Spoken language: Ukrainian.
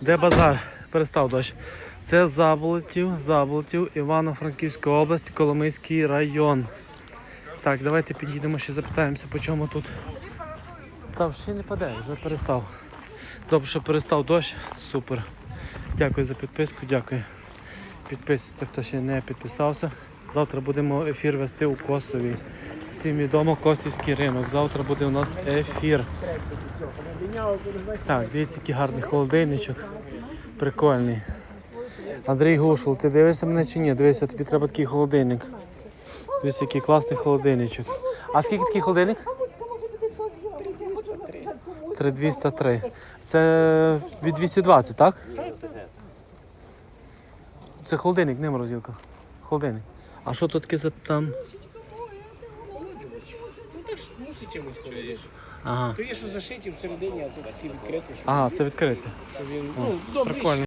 Де базар? Перестав дощ. Це Заболотів, Заболотів, Івано-Франківська область, Коломийський район. Так, давайте підійдемо ще запитаємося, по чому тут. Там ще не паде, вже перестав. Добре, що перестав дощ. Супер. Дякую за підписку, дякую. Підписуйтесь, хто ще не підписався. Завтра будемо ефір вести у Косові. Всім відомо Косівський ринок. Завтра буде у нас ефір. Так, дивіться, який гарний холодильничок. Прикольний. Андрій Гушул, ти дивишся мене чи ні? Дивися, тобі треба такий холодильник. Дивіться, який класний холодильничок. А скільки такий холодильник? 3203. Це від 220, так? Це холодильник, не морозилка. Холодильник. А що тут таке за там? Ну так ж мусить чимось ходити. Ага. То є, що зашиті всередині, а тут всі відкриті, щоб, Ага, це відкрите. щоб він ну, добре. Прикольно.